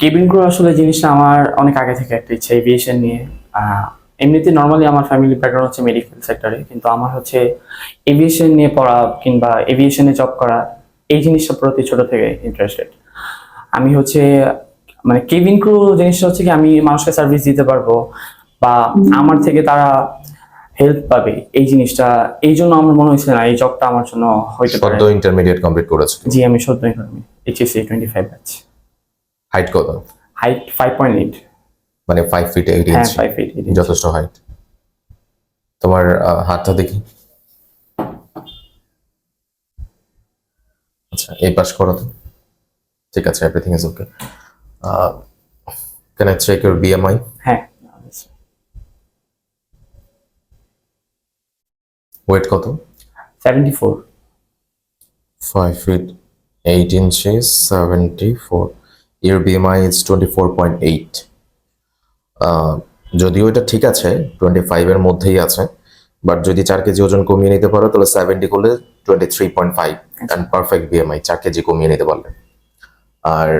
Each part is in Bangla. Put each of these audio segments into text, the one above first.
কেবিন ক্রু আসলে জিনিসটা আমার অনেক আগে থেকে একটা ইচ্ছা এভিয়েশন নিয়ে। এমনিতে নর্মালি আমার ফ্যামিলি ব্যাকগ্রাউন্ড হচ্ছে মেডিকেল সেক্টরে কিন্তু আমার হচ্ছে এভিয়েশন নিয়ে পড়া কিংবা এভিয়েশনে জব করা এই জিনিসটা প্রতি ছোট থেকে ইন্টারেস্টেড আমি হচ্ছে মানে কেবিন ক্রু জিনিসটা হচ্ছে কি আমি মানুষকে সার্ভিস দিতে পারব বা আমার থেকে তারা হেল্প পাবে এই জিনিসটা এই জন্য আমার মনে হয়েছে না এই জবটা আমার জন্য হইতে পারে। ইন্টারমিডিয়েট কমপ্লিট করেছ। জি আমি সদ্য economy HSC twenty five batch height কত? হাইট ফাইভ পয়েন্ট এইট মানে five feet eight inch five feet যথেষ্ট হাইট তোমার হাতটা দেখি। আচ্ছা এই পাশ করো তো। ঠিক আছে everything is okay can I check your BMI হ্যাঁ। ওয়েট কত? 74 5 feet 8 inches 74 year BMI is twenty four point eight যদিও এটা ঠিক আছে টোয়েন্টি ফাইভের মধ্যেই আছে বাট যদি চার কেজি ওজন কমিয়ে নিতে পারো তাহলে সেভেন্টি করলে twenty three point five and perfect BMI চার কেজি কমিয়ে নিতে পারলে। আর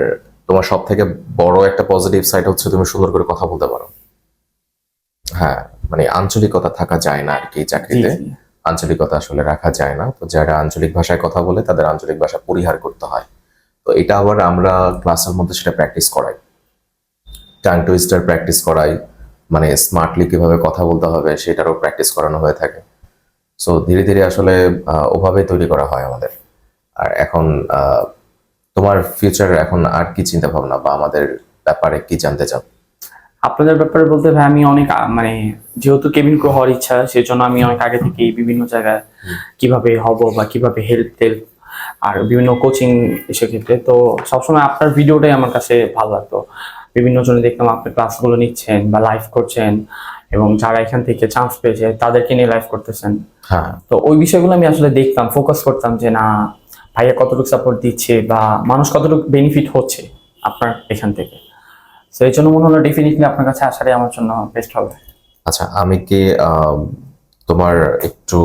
তোমার সব থেকে বড় একটা পজিটিভ সাইড হচ্ছে তুমি সুন্দর করে কথা বলতে পারো। হ্যাঁ মানে আঞ্চলিকতা থাকা যায় না আর কি চাকরিতে। আঞ্চলিকতা আসলে রাখা যায় না। তো যারা আঞ্চলিক ভাষায় কথা বলে তাদের আঞ্চলিক ভাষা পরিহার করতে হয়। তো এটা আবার আমরা ক্লাসের মধ্যে সেটা প্র্যাকটিস করাই। টাং টুইস্টার প্র্যাকটিস করাই মানে স্মার্টলি কীভাবে কথা বলতে হবে সেটারও প্র্যাকটিস করানো হয়ে থাকে। সো ধীরে ধীরে আসলে ওভাবে তৈরি করা হয় আমাদের। আর এখন তোমার ফিউচার এখন আর কি চিন্তা ভাবনা বা আমাদের ব্যাপারে কি জানতে চাও? আপনাদের ব্যাপারে বলতে ভাই আমি অনেক মানে যেহেতু কেবিন ক্রু হওয়ার ইচ্ছা সেই জন্য আমি অনেক আগে থেকে বিভিন্ন জায়গায় কীভাবে হব বা কীভাবে হেল্প টেল্প আর বিভিন্ন কোচিং সেক্ষেত্রে। তো সবসময় আপনার ভিডিওটাই আমার কাছে ভালো লাগতো। বিভিন্ন জনে দেখতাম আপনি ক্লাসগুলো নিচ্ছেন বা লাইভ করছেন এবং যারা এখান থেকে চান্স পেয়েছে তাদেরকে নিয়ে লাইভ করতেছেন। হ্যাঁ। তো ওই বিষয়গুলো আমি আসলে দেখতাম ফোকাস করতাম যে না ভাইয়া কতটুকু সাপোর্ট দিচ্ছে বা মানুষ কতটুকু বেনিফিট হচ্ছে আপনার এখান থেকে? তো এই জন্য মনে হলো ডেফিনেটলি আপনার কাছে আসাটাই আমার জন্য বেস্ট হবে। আচ্ছা আমি কি তোমার একটু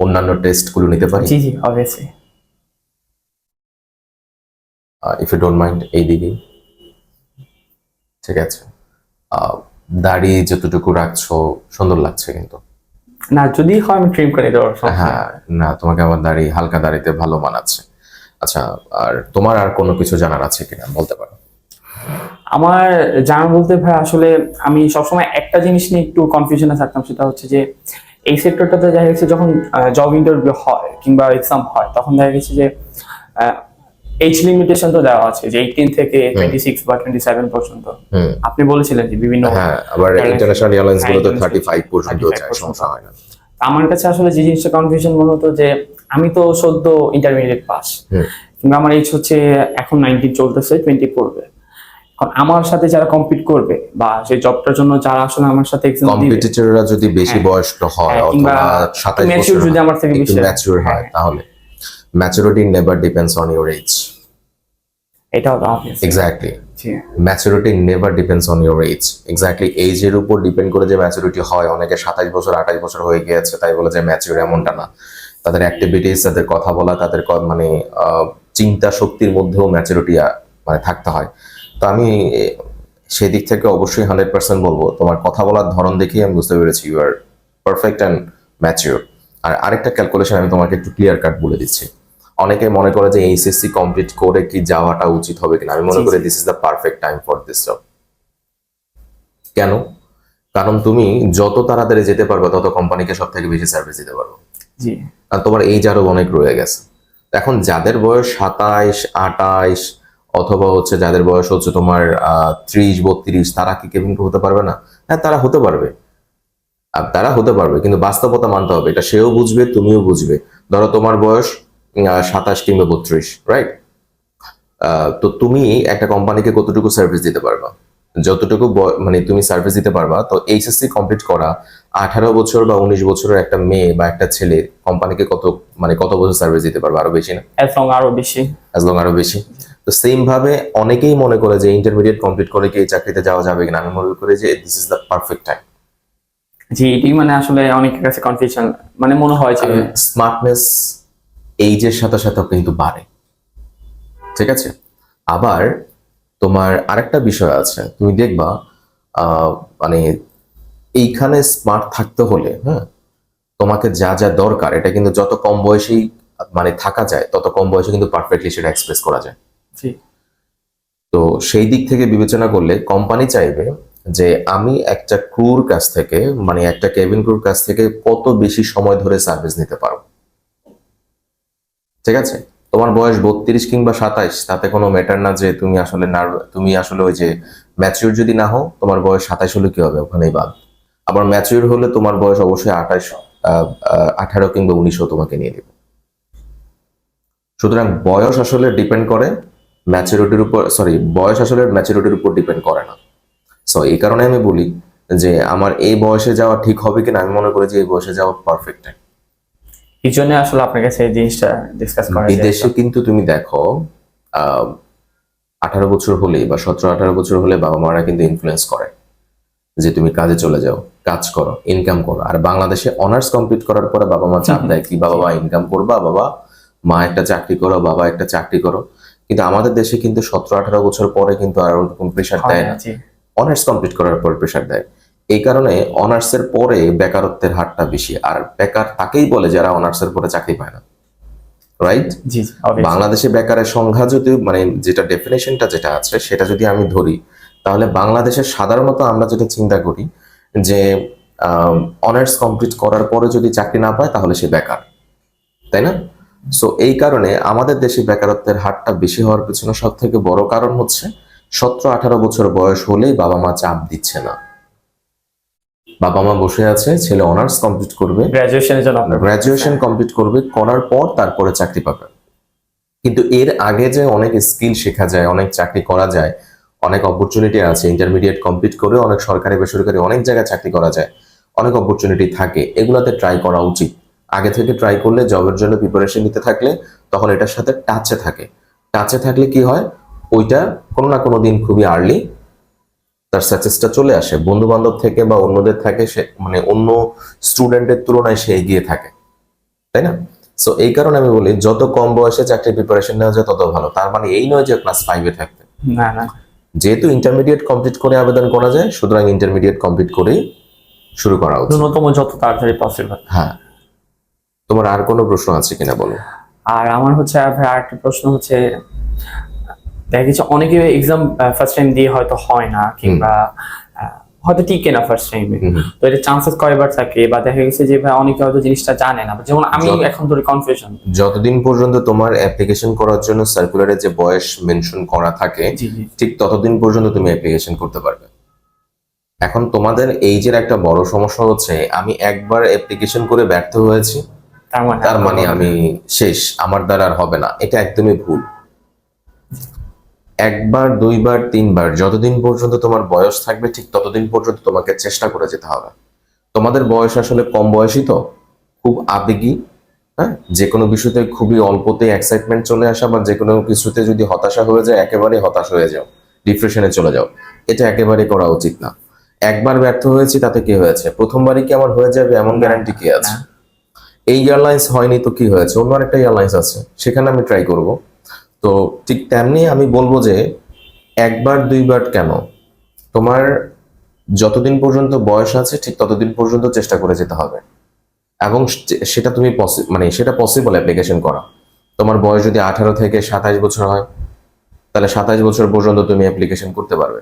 অন্যান্য টেস্টগুলো নিতে পারি? জি জি obviously if you don't mind এই দিকে ঠিক আছে। আহ, দাড়ি যতটুকু রাখছো সুন্দর লাগছে কিন্তু। না যদি হয় আমি ট্রিম করে দেওয়ার হ্যাঁ না তোমাকে আমার দাড়ি হালকা দাড়িতে ভালো মানাচ্ছে। আচ্ছা আর তোমার আর কোনো কিছু জানার আছে কিনা? বলতে পারো। আমার জানা বলতে ভাই আসলে আমি সবসময় একটা জিনিস নিয়ে একটু কনফিউশনে থাকতাম সেটা হচ্ছে যে এই সেক্টরটাতে দেখা গেছে যখন জব ইন্টারভিউ হয় কিংবা এক্সাম হয় তখন দেখা গেছে যে এইজ লিমিটেশন তো দেওয়া আছে যে এইটিন থেকে টোয়েন্টি সিক্স বা টোয়েন্টি সেভেন পর্যন্ত আপনি বলেছিলেন যে বিভিন্ন হ্যাঁ আবার ইন্টারন্যাশনাল এয়ারলাইন্স গুলোতে থার্টি ফাইভ পর্যন্ত সমস্যা হয় না। আমার কাছে আসলে যে জিনিসটা কনফিউশন মনে হতো যে আমি তো সদ্য ইন্টারমিডিয়েট পাস। কিংবা আমার এইজ হচ্ছে এখন নাইনটিন চলতেছে টোয়েন্টি পড়বে। আমার সাথে যারা কম্পিট করবে বা সেই জবটার জন্য যারা আসলে আমার সাথে কম্পিটিটররা যদি বেশি হ্যাঁ। বয়স্ক হয় হ্যাঁ, অথবা কিংবা সাতাইশ mature বছর যদি আমার থেকে বেশি ম্যাচিউর হয় হ্যাঁ। তাহলে maturity never depends on your age এটাও তো obvious exactly maturity never depends on your age exactly এজের উপর ডিপেন্ড করে যে ম্যাচুরিটি হয় অনেকে সাতাইশ বছর আঠাশ বছর হয়ে গিয়েছে তাই বলে যে ম্যাচিউর এমনটা না। তাদের অ্যাক্টিভিটিস তাদের কথা বলা তাদের মানে চিন্তা শক্তির মধ্যেও ম্যাচুরিটি মানে থাকতে হয়। তো আমি সেই দিক থেকে অবশ্যই হান্ড্রেড পার্সেন্ট বলব তোমার কথা বলার ধরন দেখেই আমি বুঝতে পেরেছি you are perfect and mature আর আরেকটা ক্যালকুলেশন আমি তোমাকে একটু ক্লিয়ার কাট বলে দিচ্ছি। অনেকে মনে করে যে এইচএসসি কমপ্লিট করে কি যাওয়াটা উচিত হবে কিনা? আমি মনে করি this is the perfect time for this job কেন? কারণ তুমি যত তাড়াতাড়ি যেতে পারবে তত কোম্পানিকে সব থেকে বেশি সার্ভিস দিতে পারবে। জি। কারণ তোমার এইজ আরও অনেক রয়ে গেছে। এখন যাদের বয়স সাতাইশ আটাইশ অথবা হচ্ছে যাদের বয়স হচ্ছে তোমার ত্রিশ বত্রিশ তারা কি কেবিন ক্রু হতে পারবে না? হ্যাঁ তারা হতে পারবে। আর তারা হতে পারবে কিন্তু বাস্তবতা মানতে হবে। এটা সেও বুঝবে তুমিও বুঝবে। ধরো তোমার বয়স সাতাশ কিংবা বত্রিশ রাইট তো তুমি একটা কোম্পানিকে কতটুকু সার্ভিস দিতে পারবা? যতটুকু মানে তুমি সার্ভিস দিতে পারবা তো এইচএসসি কমপ্লিট করা আঠারো বছর বা উনিশ বছরের একটা মেয়ে বা একটা ছেলে কোম্পানিকে কত মানে কত বছর সার্ভিস দিতে পারবে? আরও বেশি না? অ্যাজ লং আরও বেশি। অ্যাজ লং আরও বেশি। তো সেম ভাবে অনেকেই মনে করে যে ইন্টারমিডিয়েট কমপ্লিট করে কি এই চাকরিতে যাওয়া যাবে কিনা। আমি মনে করি যে this is the perfect time জি এটি মানে আসলে অনেকের কাছে কনফিউশন মানে মনে হয় যে স্মার্টনেস এইজের সাথে সাথেও কিন্তু বাড়ে। ঠিক আছে? আবার তোমার আরেকটা বিষয় আছে। তুমি দেখবা আহ, মানে এইখানে স্মার্ট থাকতে হলে হ্যাঁ তোমাকে যা যা দরকার এটা কিন্তু যত কম বয়সেই মানে থাকা যায় তত কম বয়সে কিন্তু পারফেক্টলি সেটা এক্সপ্রেস করা যায়। তো সেই দিক থেকে বিবেচনা করলে কোম্পানি চাইবে যে আমি একটা ক্রুর কাছ থেকে মানে একটা কেবিন ক্রুর কাছ থেকে কত বেশি সময় ধরে সার্ভিস নিতে পারব। ঠিক আছে? তোমার বয়স বত্রিশ কিংবা সাতাইশ, তাতে কোনো ম্যাটার না যে তুমি আসলে তুমি আসলে ওই যে ম্যাচিউর যদি না হও, তোমার বয়স সাতাইশ হলে কি হবে ওখানেই বাদ। আবার ম্যাচিউর হলে তোমার বয়স অবশ্যই আঠাশ আঠারো কিংবা উনিশও তোমাকে নিয়ে নেবে। সুতরাং বয়স আসলে ডিপেন্ড করে ম্যাচুরিটির উপর সরি বয়স আসলে ম্যাচুরিটির উপর ডিপেন্ড করে না। সো এই কারণে আমি বলি যে আমার এই বয়সে যাওয়া ঠিক হবে কিনা আমি মনে করি যে এই বয়সে যাওয়া পারফেক্ট এই জন্য আসলে আপনার কাছে এই জিনিসটা ডিসকাস করা। বিদেশে কিন্তু তুমি দেখো আঠারো বছর হলে বা সতেরো আঠারো বছর হলে বাবা মারা কিন্তু ইনফ্লুয়েন্স করে যে তুমি কাজে চলে যাও কাজ করো ইনকাম করো। আর বাংলাদেশে অনার্স কমপ্লিট করার পরে বাবা মা চাপ দেয় কি বাবা মা ইনকাম করবা বাবা মা একটা চাকরি করো বাবা একটা চাকরি করো। কিন্তু আমাদের দেশে কিন্তু সতেরো আঠারো বছর পরে কিন্তু আর ওরকম প্রেশার দেয় না, অনার্স কমপ্লিট করার পর প্রেশার দেয়। এই কারণে অনার্সের পরে বেকারত্বের হারটা বেশি। আর বেকার তাকেই বলে যারা অনার্সের পরে চাকরি পায় না। রাইট বাংলাদেশে বেকারের সংখ্যা যদি মানে যেটা ডেফিনেশনটা যেটা আছে সেটা যদি আমি ধরি তাহলে বাংলাদেশের সাধারণত আমরা যেটা চিন্তা করি যে অনার্স কমপ্লিট করার পরে যদি চাকরি না পায় তাহলে সে বেকার। তাই না? সো এই কারণে আমাদের দেশে বেকারত্বের হারটা বেশি হওয়ার পেছনে সব থেকে বড় কারণ হচ্ছে সতেরো আঠারো বছর বয়স হলেই বাবা মা চাপ দিচ্ছে না। বাবা মা বসে আছে ছেলে অনার্স কমপ্লিট করবে। গ্রাজুয়েশনের জন্য গ্রাজুয়েশন কমপ্লিট করবে করার পর তারপরে চাকরি পাবে। কিন্তু এর আগে যে অনেক স্কিল শেখা যায় অনেক চাকরি করা যায় অনেক অপরচুনিটি আছে ইন্টারমিডিয়েট কমপ্লিট করে অনেক সরকারি বেসরকারি অনেক জায়গায় চাকরি করা যায় অনেক অপরচুনিটি থাকে এগুলাতে ট্রাই করা উচিত। আগে থেকে ট্রাই করলে জবের জন্য প্রিপারেশন নিতে থাকলে তখন এটার সাথে টাচে থাকে। টাচে থাকলে কি হয়? ওইটা কোনো না কোনো দিন খুবই আর্লি তার সাকসেসটা চলে আসে। বন্ধু বান্ধব থেকে বা অন্যদের থাকে সে মানে অন্য স্টুডেন্টের তুলনায় সে এগিয়ে থাকে। তাই না? সো এই কারণে আমি বলি যত কম বয়সে চাকরি প্রিপারেশন নেওয়া যায় তত ভালো। তার মানে এই নয় যে ক্লাস ফাইভে থাকতে না না। যেহেতু ইন্টারমিডিয়েট কমপ্লিট করে আবেদন করা যায় সুতরাং ইন্টারমিডিয়েট কমপ্লিট করেই শুরু করা উচিত। ন্যূনতম যত তাড়াতাড়ি পসিবল হ্যাঁ। তোমার আর কোনো প্রশ্ন আছে কিনা বলো? আর আমার হচ্ছে আর আরেকটা প্রশ্ন হচ্ছে দেখা গেছে অনেকে এক্সাম ফার্স্ট টাইম দিয়ে হয়তো হয় না কিংবা হয়তো টিকে না ফার্স্ট টাইমে। তো এটা চান্সেস কয়বার থাকে? বা দেখা গেছে যে ভাই অনেকে হয়তো জিনিসটা জানে না। যেমন আমি এখন ধরে কনফিউশন যতদিন পর্যন্ত তোমার অ্যাপ্লিকেশন করার জন্য সার্কুলারে যে বয়স মেনশন করা থাকে ঠিক ততদিন পর্যন্ত তুমি অ্যাপ্লিকেশন করতে পারবে। এখন তোমাদের এইজের একটা বড় সমস্যা হচ্ছে আমি একবার অ্যাপ্লিকেশন করে ব্যর্থ হয়েছি। তার মানে মানে আমি শেষ আমার দ্বারা আর হবে না। এটা একদমই ভুল। একবার দুইবার তিনবার যতদিন পর্যন্ত তোমার বয়স থাকবে ঠিক ততদিন পর্যন্ত তোমাকে চেষ্টা করে যেতে হবে। তোমাদের বয়স আসলে কম বয়সী তো খুব আবেগী হ্যাঁ? যে কোনো বিষয়তে খুবই অল্পতে এক্সাইটমেন্ট চলে আসা বা যে কোনো কিছুতে যদি হতাশা হয়ে যায় একেবারে হতাশ হয়ে যাও ডিপ্রেশনে চলে যাও। এটা একেবারে করা উচিত না। একবার ব্যর্থ হয়েছি তাতে কি হয়েছে? প্রথমবারই কি আমার হয়ে যাবে? এমন গ্যারান্টি কি আছে। এই এয়ারলাইন্স হয়নি তো কি হয়েছে? অন্য একটা এয়ারলাইন্স আছে সেখানে আমি ট্রাই করব। তো ঠিক তেমনি আমি বলব যে একবার দুইবার কেন? তোমার যতদিন পর্যন্ত বয়স আছে ঠিক ততদিন পর্যন্ত চেষ্টা করে যেতে হবে। এবং সেটা তুমি মানে সেটা পসিবল অ্যাপ্লিকেশন করা। তোমার বয়স যদি আঠারো থেকে সাতাশ বছর হয় তাহলে সাতাশ বছর পর্যন্ত তুমি অ্যাপ্লিকেশন করতে পারবে।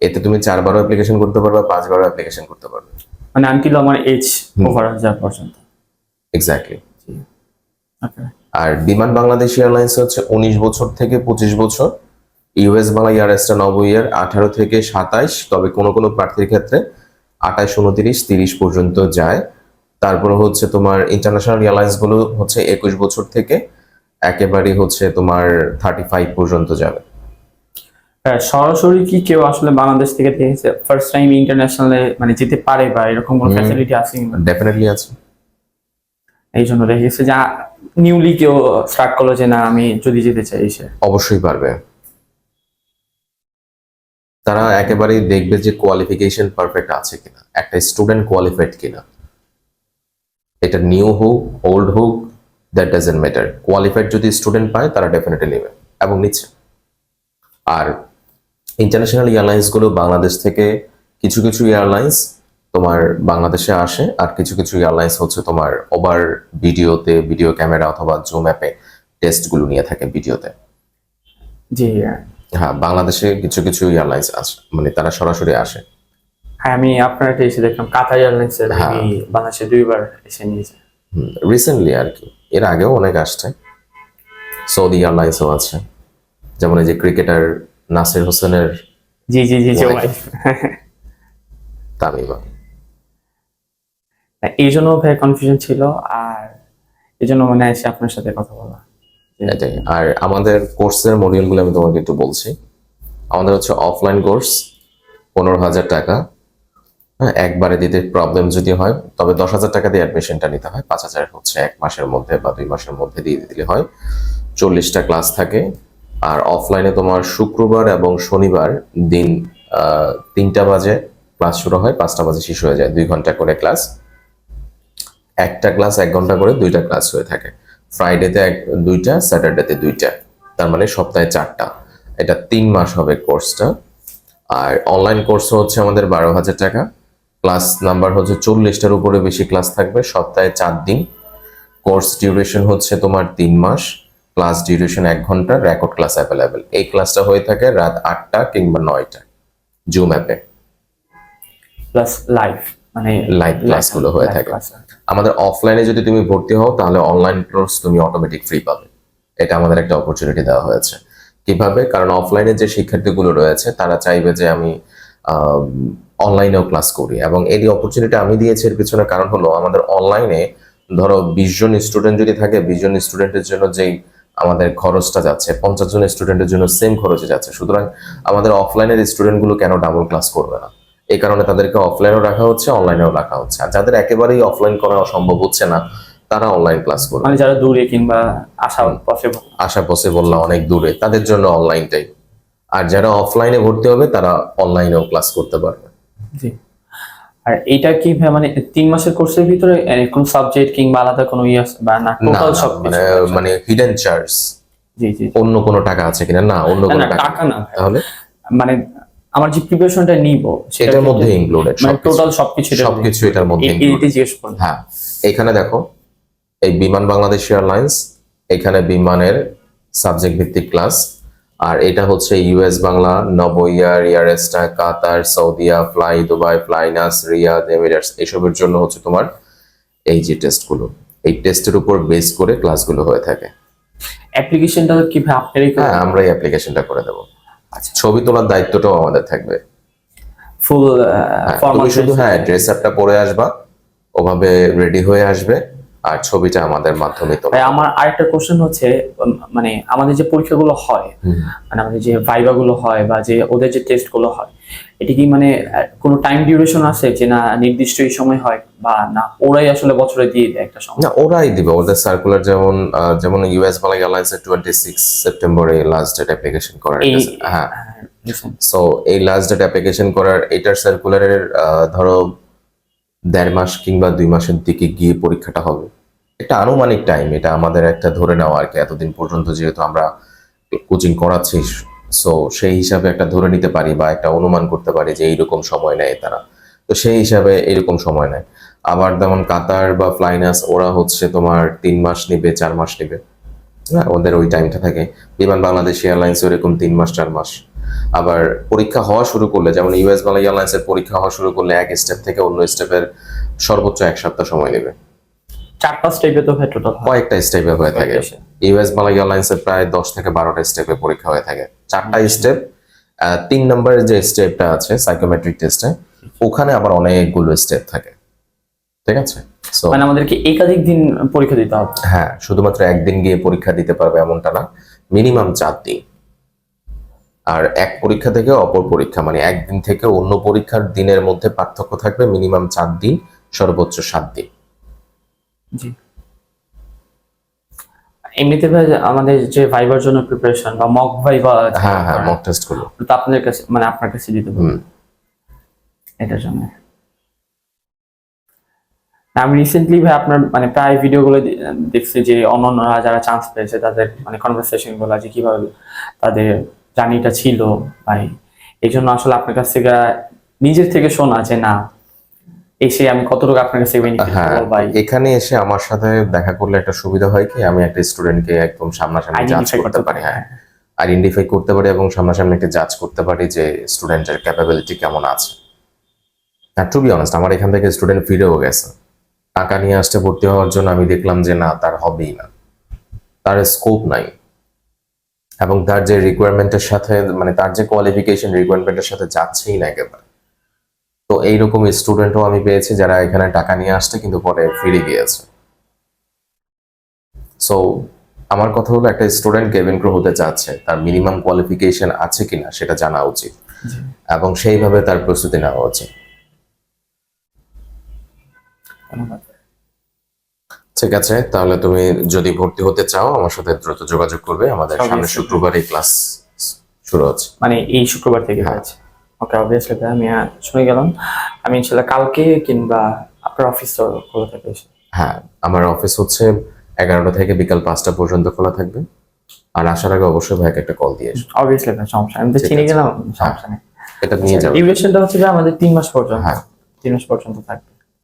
এতে তুমি চারবারও অ্যাপ্লিকেশন করতে পারবে পাঁচবারও অ্যাপ্লিকেশন করতে পারবে। মানে আনটিল আমার এজ ওভার যাওয়া পর্যন্ত। এক্স্যাক্টলি আর বিমান বাংলাদেশ এয়ারলাইন্স হচ্ছে উনিশ বছর থেকে পঁচিশ বছর। ইউএস বাংলা এয়ারলাইন্সটা নব ইয়ার আঠারো থেকে সাতাইশ তবে কোনো কোনো প্রার্থীর ক্ষেত্রে আঠাইশ উনত্রিশ তিরিশ পর্যন্ত যায়। তারপরে হচ্ছে তোমার ইন্টারন্যাশনাল এয়ারলাইন্সগুলো হচ্ছে একুশ বছর থেকে একেবারে হচ্ছে তোমার থার্টি ফাইভ পর্যন্ত যাবে। হ্যাঁ, সরাসরি কি কেউ আসলে বাংলাদেশ থেকে দেখেছে? ফার্স্ট টাইম ইন্টারন্যাশনালে মানে যেতে পারে বা এরকম কোনো ফ্যাসিলিটি আছে ডেফিনেটলি আছে। এই জন্য দেখে গেছে। যা নিউলি কেউ স্টার্ট করল যে, না, আমি যদি যেতে চাই সে অবশ্যই পারবে। তারা একেবারেই দেখবে যে কোয়ালিফিকেশন পারফেক্ট আছে কিনা, একটা স্টুডেন্ট কোয়ালিফাইড কিনা। এটা নিউ হোক ওল্ড হোক দ্যাট ডাজেন্ট ম্যাটার কোয়ালিফাইড যদি স্টুডেন্ট পায়, তারা ডেফিনেটলি নেবে এবং নিচ্ছে। আর ইন্টারন্যাশনাল এয়ারলাইন্সগুলো বাংলাদেশ থেকে কিছু কিছু এয়ারলাইন্স তোমার বাংলাদেশে আসে আর কিছু কিছু এয়ারলাইন্স হচ্ছে তোমার ওভার ভিডিওতে ভিডিও ক্যামেরা অথবা জুম অ্যাপে টেস্টগুলো নিয়ে থাকে ভিডিওতে। জি হ্যাঁ। বাংলাদেশে কিছু কিছু এয়ারলাইন্স আসে মানে তারা সরাসরি আসে। হ্যাঁ আমি আপনার একটা এসে দেখলাম কাতার এয়ারলাইন্সের হ্যাঁ। এই বাংলাদেশে দুইবার এসে নিয়েছে। রিসেন্টলি আর কি। এর আগেও অনেক আসছে। সৌদি এয়ারলাইন্সও আছে। যেমন এই যে ক্রিকেটার নাসির হোসেনের জি জি জি জি Wife. তামিমা। এই জন্য ভাই কনফিউশন ছিল আর এই জন্য মনে আছে আপনার সাথে কথা বলা। এটাই। আর আমাদের কোর্সের মডিউলগুলো আমি তোমাকে একটু বলছি। আমাদের হচ্ছে অফলাইন কোর্স পনেরো হাজার টাকা। হ্যাঁ একবারে দিতে প্রবলেম যদি হয়, তবে দশ হাজার টাকা দিয়ে অ্যাডমিশনটা নিতে হয়। পাঁচ হাজার হচ্ছে এক মাসের মধ্যে বা দুই মাসের মধ্যে দিয়ে দিলে হয়। চল্লিশটা ক্লাস থাকে। আর অফলাইনে তোমার শুক্রবার এবং শনিবার দিন তিনটা বাজে ক্লাস শুরু হয়, পাঁচটা বাজে শেষ হয়ে যায়, দুই ঘণ্টা করে ক্লাস একটা ক্লাস এক ঘণ্টা করে দুইটা ক্লাস হয়ে থাকে। ফ্রাইডেতে এক দুইটা স্যাটারডেতে দুইটা। তার মানে সপ্তাহে চারটা। এটা তিন মাস হবে কোর্সটা। আর অনলাইন কোর্স হচ্ছে আমাদের বারো হাজার টাকা। ক্লাস নাম্বার হচ্ছে চল্লিশটার উপরে বেশি ক্লাস থাকবে সপ্তাহে চার দিন। কোর্স ডিউরেশন হচ্ছে তোমার তিন মাস। ক্লাস ডিউরেশন এক ঘণ্টা রেকর্ড ক্লাস অ্যাভেলেবেল এই ক্লাসটা হয়ে থাকে রাত আটটা কিংবা নয়টা জুম অ্যাপে প্লাস লাইভ মানে Live class গুলো হয়ে থাকে। আমাদের অফলাইনে যদি তুমি ভর্তি হও, তাহলে অনলাইন কোর্স তুমি অটোমেটিক ফ্রি পাবে। এটা আমাদের একটা অপরচুনিটি দেওয়া হয়েছে। কীভাবে? কারণ অফলাইনে যে শিক্ষার্থীগুলো রয়েছে, তারা চাইবে যে আমি অনলাইনেও ক্লাস করি। এবং এই অপরচুনিটি আমি দিয়েছি, এর পিছনে কারণ হলো আমাদের অনলাইনে ধরো বিশ জন স্টুডেন্ট যদি থাকে, বিশ জন স্টুডেন্টের জন্য যেই আমাদের খরচটা যাচ্ছে, পঞ্চাশ জন স্টুডেন্টের জন্য সেম খরচে যাচ্ছে। সুতরাং আমাদের অফলাইনের স্টুডেন্টগুলো কেন ডাবল ক্লাস করবে না? এই কারণে তাদেরকে অফলাইনেও রাখা হচ্ছে অনলাইনেও রাখা হচ্ছে। আর যাদের একেবারেই অফলাইন করা সম্ভব হচ্ছে না তারা অনলাইন ক্লাস করবে। মানে যারা দূরে কিংবা আসা পসিবল আশা পসিবল না অনেক দূরে। তাদের জন্য অনলাইনটাই আর যারা অফলাইনে ভর্তি হবে তারা অনলাইনেও ক্লাস করতে পারবে। জি। আর এটা কি মানে তিন মাসের কোর্সের ভিতরে কোনো সাবজেক্ট কিংবা আলাদা কোনো ইয়ে বা না? টোটাল সব মানে মানে হিডেন চার্জ জি জি। অন্য কোনো টাকা আছে কিনা? না অন্য কোনো টাকা না। তাহলে? মানে আমার যে প্রিপারেশনটা নিব সেটার মধ্যে ইনক্লুডেড মানে টোটাল সবকিছু। সবকিছু এটার মধ্যে এই- জিজ্ঞেস করলাম হ্যাঁ এখানে দেখো এই বিমান বাংলাদেশ এয়ারলাইন্স এখানে বিমানের সাবজেক্ট ভিত্তিক ক্লাস আর এটা হচ্ছে US Bangla Novoair ইয়ারেস্টা Qatar Saudia fly Dubai flynas Riyadh Emirates এসবের জন্য হচ্ছে তোমার এই যে টেস্টগুলো এই টেস্টের উপর বেস করে ক্লাসগুলো হয়ে থাকে। অ্যাপ্লিকেশনটা কীভাবে আপনারই হ্যাঁ আমরা এই অ্যাপ্লিকেশনটা করে দেবো। ছবি তোলার দায়িত্বটাও আমাদের থাকবে। ফুল হ্যাঁ, ফর্মাল তুমি শুধু হ্যাঁ ড্রেস আপটা পরে আসবা ওভাবে রেডি হয়ে আসবে। আর ছবিটা আমাদের মাধ্যমে তো আমার আরেকটা কোশ্চেন হচ্ছে মানে আমাদের যে পরীক্ষাগুলো হয় মানে আমাদের যে ভাইবা গুলো হয় বা যে ওদের যে টেস্টগুলো হয় এটা কি মানে কোনো টাইম ডিউরেশন আছে যে না নির্দিষ্ট এই সময় হয় বা না ওরাই আসলে বছরে দিয়ে দেয় একটা সময়? না ওরাই দিবে। ওদের সার্কুলার যেমন যেমন ইউএস বাংলা এয়ারলাইন্সের টোয়েন্টি সিক্স সেপ্টেম্বরে লাস্ট ডেট অ্যাপ্লিকেশন করার হ্যাঁ। হ্যাঁ, সো এই লাস্ট ডেট অ্যাপ্লিকেশন করার এটার সার্কুলারের ধরো দেড় মাস কিংবা দুই মাসের দিকে গিয়ে পরীক্ষাটা হবে। এটা আনুমানিক টাইম এটা আমাদের একটা ধরে নেওয়া আর কি, এতদিন পর্যন্ত যেহেতু আমরা কোচিং করাচ্ছি সো সেই হিসাবে একটা ধরে নিতে পারি বা একটা অনুমান করতে পারি যে এইরকম সময় নেয় তারা। তো সেই হিসাবে এরকম সময় নেয়। আবার যেমন কাতার বা ফ্লাইনাস, ওরা হচ্ছে তোমার তিন মাস নিবে, চার মাস নিবে। হ্যাঁ ওদের ওই টাইমটা থাকে। বিমান বাংলাদেশ এয়ারলাইন্স এরকম তিন মাস, চার মাস। আবার পরীক্ষা হওয়া শুরু করলে যেমন ইউএস বাংলা এয়ারলাইন্সের পরীক্ষা হওয়া শুরু করলে এক স্টেপ থেকে অন্য স্টেপের সর্বোচ্চ এক সপ্তাহ সময় নেবে। চার পাঁচ টাইপে তো ভাই টোটাল কয়েকটা স্টেপে হয়ে থাকে। ইউএস বাংলা এয়ারলাইন্সের প্রায় দশ থেকে বারোটা স্টেপে পরীক্ষা হয়ে থাকে। চারটা স্টেপ তিন নম্বরের যে স্টেপটা আছে সাইকোমেট্রিক টেস্টে ওখানে আবার অনেকগুলো স্টেপ থাকে। ঠিক আছে? মানে আমাদেরকে একাধিক দিন পরীক্ষা দিতে হবে। হ্যাঁ শুধুমাত্র একদিন গিয়ে পরীক্ষা দিতে পারবে এমনটা না। মিনিমাম চার দিন। আর এক পরীক্ষা থেকে অপর পরীক্ষা মানে একদিন থেকে অন্য পরীক্ষার দিনের মধ্যে পার্থক্য থাকবে মিনিমাম চার দিন সর্বোচ্চ সাত দিন। জি। এমনিতে ভাই আমাদের যে ভাইবার জন্য প্রিপারেশন বা মক ভাইবা হ্যাঁ হ্যাঁ মক টেস্টগুলো। তো আপনাদের কাছে মানে আপনার কাছে দিতে হুম। এটার জন্য। আমি রিসেন্টলি ভাই আপনার মানে প্রায় ভিডিওগুলো দেখছি যে অন্যান্যরা যারা চান্স পেয়েছে তাদের মানে কনভারসেশনগুলো যে কীভাবে তাদের জার্নিটা ছিল ভাই। এই জন্য আসলে আপনার কাছ থেকে নিজের থেকে শোনা যে না এসে আমি কতটুকু আপনার কাছ হ্যাঁ ভাই? এখানে এসে আমার সাথে দেখা করলে একটা সুবিধা হয় কি আমি একটা স্টুডেন্টকে একদম সামনাসামনি জাজ করতে পারি হ্যাঁ। আইডেন্টিফাই করতে পারি এবং সামনাসামনি একটা জাজ করতে পারি যে স্টুডেন্টের ক্যাপাবিলিটি কেমন আছে। আর টু বি অনেস্ট আমার এখান থেকে স্টুডেন্ট ফিরেও গেছে। টাকা নিয়ে আসতে ভর্তি হওয়ার জন্য আমি দেখলাম যে না তার হবেই না। তার স্কোপ নাই। এবং তার যে রিকোয়ারমেন্টের সাথে মানে তার যে কোয়ালিফিকেশন রিকোয়ারমেন্টের সাথে যাচ্ছেই না একেবারে। তো এইরকম স্টুডেন্টও আমি পেয়েছি যারা এখানে টাকা নিয়ে আসতে কিন্তু পরে ফিরে গিয়েছে। সো আমার কথা হলো একটা স্টুডেন্ট কেবিন ক্রু হতে চাচ্ছে তার মিনিমাম কোয়ালিফিকেশন আছে কিনা সেটা জানা উচিত। এবং সেইভাবে তার প্রস্তুতি নেওয়া উচিত। ধন্যবাদ। ঠিক আছে তাহলে তুমি যদি ভর্তি হতে চাও আমার সাথে দ্রুত যোগাযোগ করবে। আমাদের Obviously. সামনের শুক্রবারে ক্লাস শুরু হচ্ছে। মানে এই শুক্রবার থেকে হ্যাঁ। হয়েছে। ওকে অবভিয়াসলি আমি শুনে গেলাম। আমি ইনশাল্লাহ কালকে কিংবা আপনার অফিস খোলা থাকবে। হ্যাঁ আমার অফিস হচ্ছে এগারোটা থেকে বিকাল পাঁচটা পর্যন্ত খোলা থাকবে। আর আসার আগে অবশ্যই ভাইকে একটা কল দিয়ে। অবভিয়াসলি আপনার সমস্যা আমি তো চিনে গেলাম সমস্যা নেই। এটা নিয়ে যাবে এই হচ্ছে যে আমাদের তিন মাস পর্যন্ত হ্যাঁ। তিন মাস পর্যন্ত থাকবে।